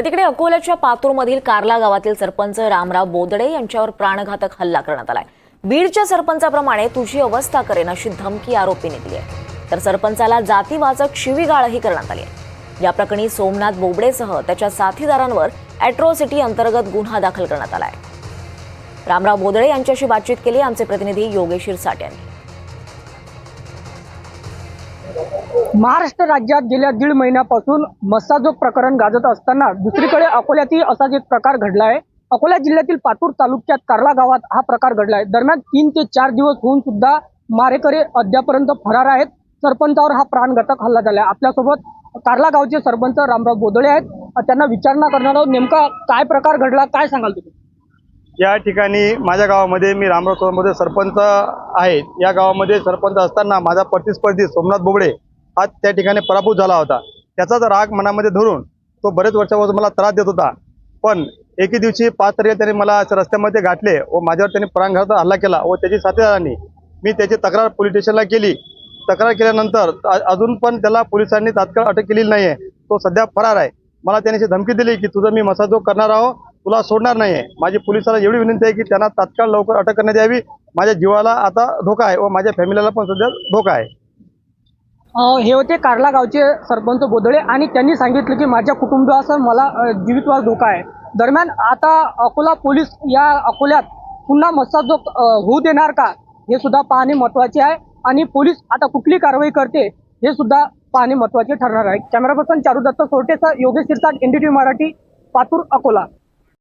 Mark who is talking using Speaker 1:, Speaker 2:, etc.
Speaker 1: तर तिकडे अकोल्याच्या पातूरमधील कार्ला गावातील सरपंच रामराव बोदडे यांच्यावर प्राणघातक हल्ला करण्यात आलाय. बीडच्या सरपंचाप्रमाणे तुझी अवस्था करेन अशी धमकी आरोपीने दिली आहे. तर सरपंचाला जातीवाचक शिवीगाळही करण्यात आली आहे. या प्रकरणी सोमनाथ बोबडेसह त्याच्या साथीदारांवर अॅट्रॉसिटी अंतर्गत गुन्हा दाखल करण्यात आलाय. रामराव बोदळे यांच्याशी बातचीत केली आमचे प्रतिनिधी योगेशीर साठ यांनी.
Speaker 2: महाराष्ट्र राज्यात गेल्या दीड महिन्यापासून मस्साजोग प्रकरण गाजत असताना दुसरीकडे अकोल्यातही असाच एक प्रकार घडला आहे. अकोला जिल्ह्यातील पातूर तालुक्यात कार्ला गावात हा प्रकार घडला आहे दरम्यान तीन ते चार दिवस होऊन सुद्धा मारेकरी अद्यापर्यंत फरार आहेत. सरपंचावर हा प्राणघातक हल्ला झाला आहे आपल्यासोबत कार्ला गावचे सरपंच रामराव बोदळे आहेत. त्यांना विचारणा करणार आहोत. नेमका काय प्रकार घडला? काय सांगाल तुम्ही?
Speaker 3: या ठिकाणी माझ्या गावामध्ये मी रामराव सोनमध्ये सरपंच आहे या गावामध्ये सरपंच असताना माझा प्रतिस्पर्धी सोमनाथ बोबडे हा त्या ठिकाणी पराभूत झाला होता. त्याचाच राग मनामध्ये धरून तो बरेच वर्षापासून मला त्रास देत होता. पण एके दिवशी पाच तारखेला त्यांनी मला रस्त्यामध्ये गाठले व माझ्यावर त्यांनी प्राणघातक हल्ला केला व त्याची साथीदारांनी मी त्याची तक्रार पोलीस स्टेशनला केली. तक्रार केल्यानंतर अजून पण त्याला पोलिसांनी तात्काळ अटक केलेली नाही आहे तो सध्या फरार आहे. मला त्यांनी धमकी दिली की तुझं मी मसाजोग करणार आहो. तुला सोडणार नाही आहे माझी पोलिसाला एवढी विनंती आहे की त्यांना तात्काळ लवकर अटक करण्यात यावी माझ्या जीवाला आता धोका आहे व माझ्या फॅमिलीला पण सध्या धोका आहे.
Speaker 2: हे होते कार्ला गावचे सरपंच गोदळे आणि त्यांनी सांगितलं की माझ्या कुटुंबासह मला जीवितवास धोका आहे. दरम्यान आता अकोला पोलीस या अकोल्यात पुन्हा मस्साजोग होऊ देणार का? हे सुद्धा पाहणे महत्त्वाचे आहे आणि पोलीस आता कुठली कारवाई करते हे सुद्धा पाहणे महत्त्वाचे ठरणार आहे. कॅमेरा पर्सन चारू दत्त सोरटेसह योगेश सिरसाट एनडीटीव्ही मराठी पातूर अकोला.